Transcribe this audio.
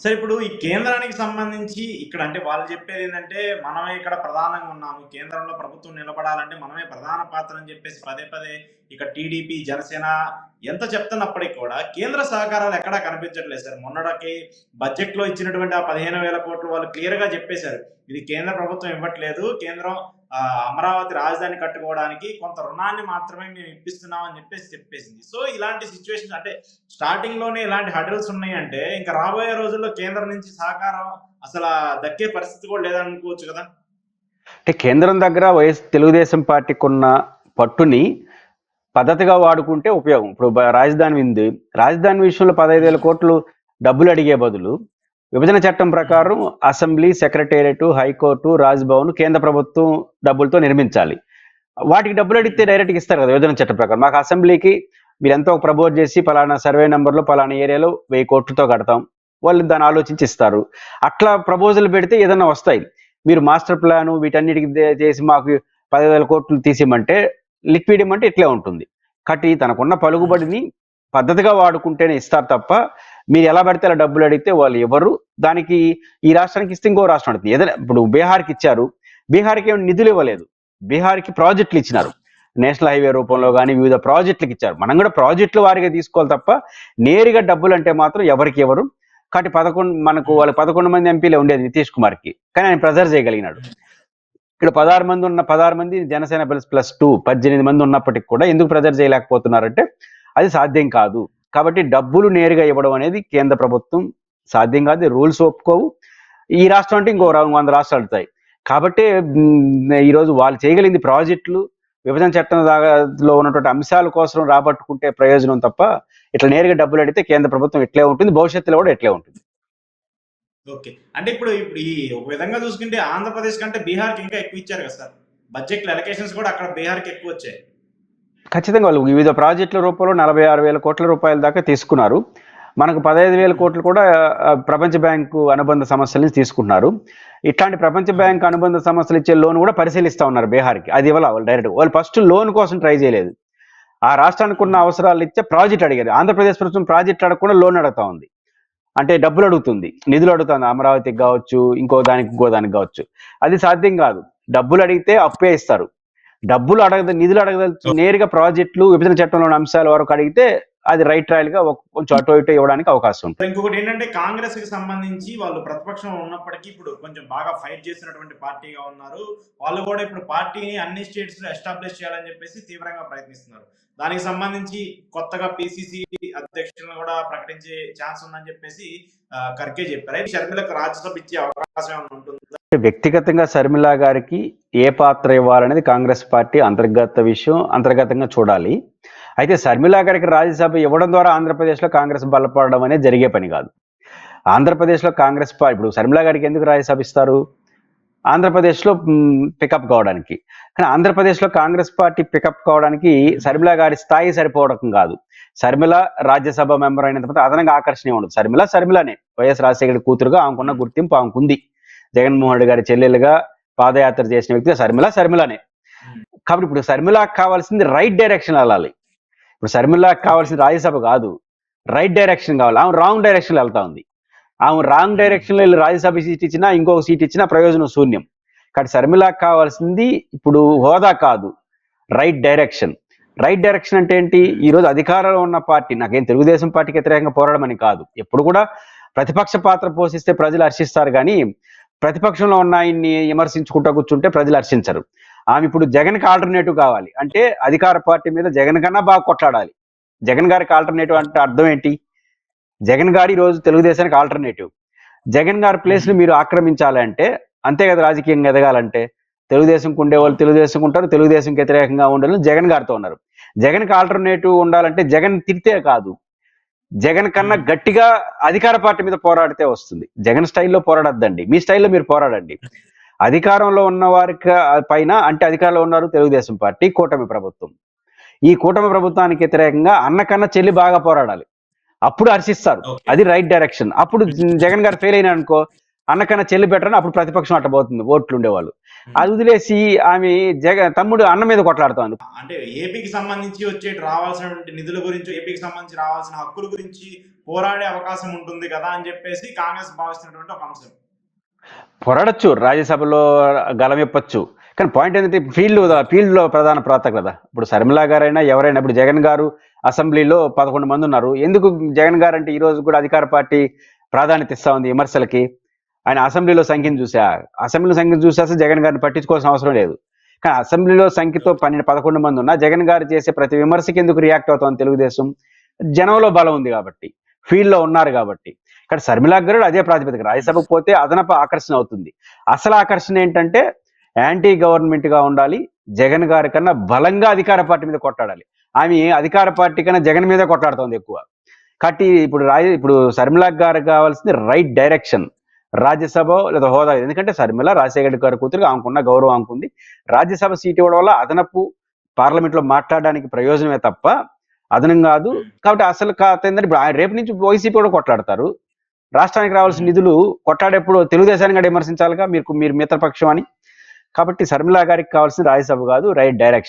సరే ఇప్పుడు ఈ కేంద్రానికి సంబంధించి ఇక్కడ అంటే వాళ్ళు చెప్పేది ఏంటంటే మనమే ఇక్కడ ప్రధానంగా ఉన్నాము. కేంద్రంలో ప్రభుత్వం నిలబడాలంటే మనమే ప్రధాన పాత్ర అని చెప్పేసి పదే పదే ఇక టీడీపీ జనసేన ఎంత చెప్తున్నప్పటికీ కూడా కేంద్ర సహకారాలు ఎక్కడా కనిపించట్లేదు సార్. మొన్నటికి బడ్జెట్లో ఇచ్చినటువంటి ఆ పదిహేను వేల కోట్లు వాళ్ళు క్లియర్గా చెప్పేశారు. ఇది కేంద్ర ప్రభుత్వం ఇవ్వట్లేదు. కేంద్రం అమరావతి రాజధాని కట్టుకోవడానికి కొంత రుణాన్ని మాత్రమే మేము ఇప్పిస్తున్నాం అని చెప్పేసి చెప్పేసింది. సో ఇలాంటి సిచ్యువేషన్ అంటే స్టార్టింగ్లోనే ఇలాంటి హడల్స్ ఉన్నాయంటే ఇంకా రాబోయే రోజుల్లో కేంద్రం నుంచి సహకారం అసలు దక్కే పరిస్థితి కూడా లేదనుకోవచ్చు కదా. అంటే కేంద్రం దగ్గర వైఎస్ తెలుగుదేశం పార్టీకి ఉన్న పట్టుని పద్ధతిగా వాడుకుంటే ఉపయోగం. ఇప్పుడు రాజధాని ఉంది. రాజధాని విషయంలో పదహైదు వేల కోట్లు డబ్బులు అడిగే బదులు విభజన చట్టం ప్రకారం అసెంబ్లీ సెక్రటేరియట్ హైకోర్టు రాజ్భవన్ కేంద్ర ప్రభుత్వం డబ్బులతో నిర్మించాలి. వాటికి డబ్బులు అడిగితే డైరెక్ట్గా ఇస్తారు కదా విభజన చట్టం ప్రకారం. మాకు అసెంబ్లీకి మీరు ఎంతో ప్రపోజ్ చేసి పలానా సర్వే నెంబర్లో పలానా ఏరియాలో వెయ్యి కోట్లతో కడతాం. వాళ్ళు దాన్ని ఆలోచించి ఇస్తారు. అట్లా ప్రపోజల్ పెడితే ఏదైనా వస్తాయి. మీరు మాస్టర్ ప్లాన్ వీటన్నిటికి చేసి మాకు పదివేల కోట్లు తీసేయమంటే లిక్విడ్ అంటే ఇట్లే ఉంటుంది. కట్టి తనకున్న పలుకుబడిని పద్ధతిగా వాడుకుంటేనే ఇస్తారు తప్ప మీరు ఎలా పడితే అలా డబ్బులు అడిగితే వాళ్ళు ఎవరు? దానికి ఈ రాష్ట్రానికి ఇస్తే ఇంకో రాష్ట్రం అడుగుతుంది. ఏదైనా ఇప్పుడు బీహార్కి ఇచ్చారు. బీహార్కి ఏమైనా నిధులు ఇవ్వలేదు. బీహార్కి ప్రాజెక్టులు ఇచ్చినారు. నేషనల్ హైవే రూపంలో కానీ వివిధ ప్రాజెక్టులకు ఇచ్చారు. మనం కూడా ప్రాజెక్టులు వారిగా తీసుకోవాలి తప్ప నేరుగా డబ్బులు అంటే మాత్రం ఎవరికి ఎవరు? కాబట్టి పదకొండు మనకు వాళ్ళ పదకొండు మంది ఎంపీలే ఉండేది నితీష్ కుమార్కి. కానీ ఆయన ప్రెజర్ చేయగలిగినాడు. ఇక్కడ పదహారు మంది ఉన్న పదహారు మంది జనసేన ప్లస్ ప్లస్ టూ పద్దెనిమిది మంది ఉన్నప్పటికి కూడా ఎందుకు ప్రెజర్ చేయలేకపోతున్నారంటే అది సాధ్యం కాదు. కాబట్టి డబ్బులు నేరుగా ఇవ్వడం అనేది కేంద్ర ప్రభుత్వం సాధ్యం కాదు రూల్స్ ఒప్పుకోవు. ఈ రాష్ట్రం అంటే ఇంకో వంద రాష్ట్రాలు అవుతాయి. కాబట్టి ఈరోజు వాళ్ళు చేయగలిగింది ప్రాజెక్టులు విభజన చట్టం లో ఉన్నటువంటి అంశాల కోసం రాబట్టుకుంటే ప్రయోజనం తప్ప ఇట్లా నేరుగా డబ్బులు అడిగితే కేంద్ర ప్రభుత్వం ఇట్లే ఉంటుంది భవిష్యత్తులో కూడా ఇట్లే ఉంటుంది? ఓకే. అంటే ఇప్పుడు ఇప్పుడు ఈ ఒక విధంగా చూసుకుంటే ఆంధ్రప్రదేశ్ కంటే బీహార్కి ఇంకా ఎక్కువ ఇచ్చారు కదా సార్. బడ్జెట్ ఎలకేషన్స్ కూడా అక్కడ బీహార్కి ఎక్కువ వచ్చాయి. ఖచ్చితంగా వాళ్ళు వివిధ ప్రాజెక్టుల రూపంలో నలభై ఆరు వేల కోట్ల రూపాయల దాకా తీసుకున్నారు. మనకు పదహైదు వేల కోట్లు కూడా ప్రపంచ బ్యాంకు అనుబంధ సమస్యల నుంచి తీసుకుంటున్నారు. ఇట్లాంటి ప్రపంచ బ్యాంక్ అనుబంధ సమస్యలు ఇచ్చే లోన్ కూడా పరిశీలిస్తా ఉన్నారు బీహార్కి. అది ఇవ్వాలి వాళ్ళు డైరెక్ట్ వాళ్ళు ఫస్ట్ లోన్ కోసం ట్రై చేయలేదు. ఆ రాష్ట్రానికి ఉన్న అవసరాలు ఇచ్చే ప్రాజెక్ట్ అడిగారు. ఆంధ్రప్రదేశ్ ప్రభుత్వం ప్రాజెక్ట్ అడగకుండా లోన్ అడుగుతా ఉంది. అంటే డబ్బులు అడుగుతుంది. నిధులు అడుగుతుంది. అమరావతికి కావచ్చు ఇంకో దానికి ఇంకో దానికి కావచ్చు. అది సాధ్యం కాదు. డబ్బులు అడిగితే అప్పే ఇస్తారు. డబ్బులు అడగదు నిధులు అడగదు నేరుగా ప్రాజెక్టులు విభజన చట్టంలోని అంశాల వరకు అడిగితే అది రైట్ ట్రయల్గా కొంచెం అటు ఇటు ఇవ్వడానికి అవకాశం ఉంటుంది. ఇంకొకటి ఏంటంటే కాంగ్రెస్కి సంబంధించి వాళ్ళు ప్రతిపక్షంలో ఉన్నప్పటికీ ఇప్పుడు కొంచెం బాగా ఫైట్ చేసినటువంటి పార్టీగా ఉన్నారు. వాళ్ళు కూడా ఇప్పుడు పార్టీని అన్ని స్టేట్స్లో ఎస్టాబ్లిష్ చేయాలని చెప్పేసి తీవ్రంగా ప్రయత్నిస్తున్నారు. దానికి సంబంధించి కొత్తగా పిసిసి అధ్యక్షులను కూడా ప్రకటించే ఛాన్స్ ఉందని చెప్పేసి ఖర్గే చెప్పారు. అయితే షర్మిలకు రాజ్యసభ ఇచ్చే అవకాశం ఏమైనా ఉంటుంది? వ్యక్తిగతంగా శర్మిల గారికి ఏ పాత్ర ఇవ్వాలనేది కాంగ్రెస్ పార్టీ అంతర్గత విషయం అంతర్గతంగా చూడాలి. అయితే శర్మిల గారికి రాజ్యసభ ఇవ్వడం ద్వారా ఆంధ్రప్రదేశ్లో కాంగ్రెస్ బలపడడం అనేది జరిగే పని కాదు. ఆంధ్రప్రదేశ్లో కాంగ్రెస్ పార్టీ ఇప్పుడు శర్మిల గారికి ఎందుకు రాజ్యసభ ఇస్తారు? ఆంధ్రప్రదేశ్లో పికప్ కావడానికి. కానీ ఆంధ్రప్రదేశ్లో కాంగ్రెస్ పార్టీ పికప్ కావడానికి శర్మిల గారి స్థాయి సరిపోవడం కాదు. శర్మిల రాజ్యసభ మెంబర్ అయినంత మాత్రం అదనంగా ఆకర్షణీయం ఉండదు. శర్మిల శర్మిలనే వైఎస్ రాజశేఖర కూతురుగా ఆమెకున్న గుర్తింపు ఆమెకుంది. జగన్మోహన్ రెడ్డి గారి చెల్లెలుగా పాదయాత్ర చేసిన వ్యక్తిగా శర్మిల శర్మిలనే కాబట్టి ఇప్పుడు శర్మిలకు కావాల్సింది రైట్ డైరెక్షన్ వెళ్ళాలి. ఇప్పుడు షర్మిలా కావాల్సిన రాజ్యసభ కాదు. రైట్ డైరెక్షన్ కావాలి. ఆమె రాంగ్ డైరెక్షన్ వెళ్తా ఉంది. ఆమె రాంగ్ డైరెక్షన్లో వెళ్ళి రాజ్యసభ సీట్ ఇచ్చినా ఇంకొక సీట్ ఇచ్చినా ప్రయోజనం శూన్యం. కాబట్టి షర్మిలా కావాల్సింది ఇప్పుడు హోదా కాదు. రైట్ డైరెక్షన్ రైట్ డైరెక్షన్ అంటే ఏంటి? ఈరోజు అధికారంలో ఉన్న పార్టీ నాకేం తెలుగుదేశం పార్టీకి వ్యతిరేకంగా పోరాడమని కాదు. ఎప్పుడు కూడా ప్రతిపక్ష పాత్ర పోషిస్తే ప్రజలు హర్షిస్తారు కానీ ప్రతిపక్షంలో ఉన్న ఆయన్ని విమర్శించుకుంటూ కూర్చుంటే ప్రజలు హర్షించరు. ఆమె ఇప్పుడు జగన్కి ఆల్టర్నేటివ్ కావాలి. అంటే అధికార పార్టీ మీద జగన్ కన్నా బాగా కొట్లాడాలి. జగన్ గారికి ఆల్టర్నేటివ్ అంటే అర్థం ఏంటి? జగన్ గారి రోజు తెలుగుదేశానికి ఆల్టర్నేటివ్ జగన్ గారి ప్లేస్ని మీరు ఆక్రమించాలంటే అంతే కదా రాజకీయంగా ఎదగాలంటే తెలుగుదేశంకి ఉండేవాళ్ళు తెలుగుదేశం ఉంటారు తెలుగుదేశంకి వ్యతిరేకంగా ఉండే జగన్ గారితో ఉన్నారు. జగన్కి ఆల్టర్నేటివ్ ఉండాలంటే జగన్ తిరితే కాదు. జగన్ కన్నా గట్టిగా అధికార పార్టీ మీద పోరాడితే వస్తుంది. జగన్ స్టైల్లో పోరాడద్దండి. మీ స్టైల్లో మీరు పోరాడండి. అధికారంలో ఉన్న వారికి పైన అంటే అధికారంలో ఉన్నారు తెలుగుదేశం పార్టీ కూటమి ప్రభుత్వం. ఈ కూటమి ప్రభుత్వానికి వ్యతిరేకంగా అన్న కన్నా చెల్లి బాగా పోరాడాలి. అప్పుడు హర్షిస్తారు. అది రైట్ డైరెక్షన్ అప్పుడు జగన్ గారు ఫెయిల్ అయినా అనుకో అన్నకన్నా చెల్లి బెటర్ అప్పుడు ప్రతిపక్షం అట్ట పోతుంది ఓట్లు ఉండేవాళ్ళు. అది వదిలేసి ఆమె జగ తమ్ముడు అన్న మీద కొట్లాడుతోంది. అంటే ఏపీకి సంబంధించి వచ్చే రావాల్సినటువంటి నిధుల గురించి ఏపీకి సంబంధించి రావాల్సిన హక్కుల గురించి పోరాడే అవకాశం ఉంటుంది కదా అని చెప్పేసి కాంగ్రెస్ భావిస్తున్నటువంటి ఒక అంశం. పొరడచ్చు రాజ్యసభలో గలమెప్పచ్చు. కానీ పాయింట్ ఏంటంటే ఫీల్డ్ ఫీల్డ్లో ప్రధాన ప్రాత కదా. ఇప్పుడు శర్మిలా గారైనా ఎవరైనా ఇప్పుడు జగన్ గారు అసెంబ్లీలో పదకొండు మంది ఉన్నారు. ఎందుకు జగన్ గారు అంటే ఈ రోజు కూడా అధికార పార్టీ ప్రాధాన్యత ఇస్తా ఉంది విమర్శలకి. ఆయన అసెంబ్లీలో సంఖ్యను చూసా. అసెంబ్లీలో సంఖ్యను చూసేస్తే జగన్ గారిని పట్టించుకోవాల్సిన అవసరం లేదు. కానీ అసెంబ్లీలో సంఖ్యతో పన్నెండు పదకొండు మంది ఉన్నా జగన్ గారు చేసే ప్రతి విమర్శకి ఎందుకు రియాక్ట్ అవుతాం తెలుగుదేశం? జనంలో బలం ఉంది కాబట్టి. ఫీల్డ్లో ఉన్నారు కాబట్టి. ఇక్కడ శర్మిలా గారు అదే ప్రాతిపదిక రాజ్యసభకు పోతే అదనపు ఆకర్షణ అవుతుంది. అసలు ఆకర్షణ ఏంటంటే యాంటీ గవర్నమెంట్గా ఉండాలి జగన్ గారి కన్నా బలంగా అధికార పార్టీ మీద కొట్టాడాలి ఆమె అధికార పార్టీ కన్నా జగన్ మీద కొట్లాడుతోంది ఎక్కువ. కాబట్టి ఇప్పుడు రాజ ఇప్పుడు శర్మిలా గారికి కావాల్సింది రైట్ డైరెక్షన్ రాజ్యసభ లేదా హోదా ఎందుకంటే శర్మిల రాజశేఖర్ గారి కూతురు ఆమెకున్న గౌరవం ఆమెకుంది రాజ్యసభ సీట్ ఇవ్వడం వల్ల అదనపు పార్లమెంట్లో మాట్లాడడానికి ప్రయోజనమే తప్ప అదనం కాదు. కాబట్టి అసలు కాత ఏంటంటే ఇప్పుడు ఆయన రేపు నుంచి వైసీపీ కూడా కొట్లాడతారు. రాష్ట్రానికి రావాల్సిన నిధులు కొట్లాడేప్పుడు తెలుగుదేశాన్ని కూడా విమర్శించాలిగా మీరు మీరు మిత్రపక్షం అని. కాబట్టి శర్మిలా గారికి కావాల్సిన రాజ్యసభ కాదు రైట్ డైరెక్షన్.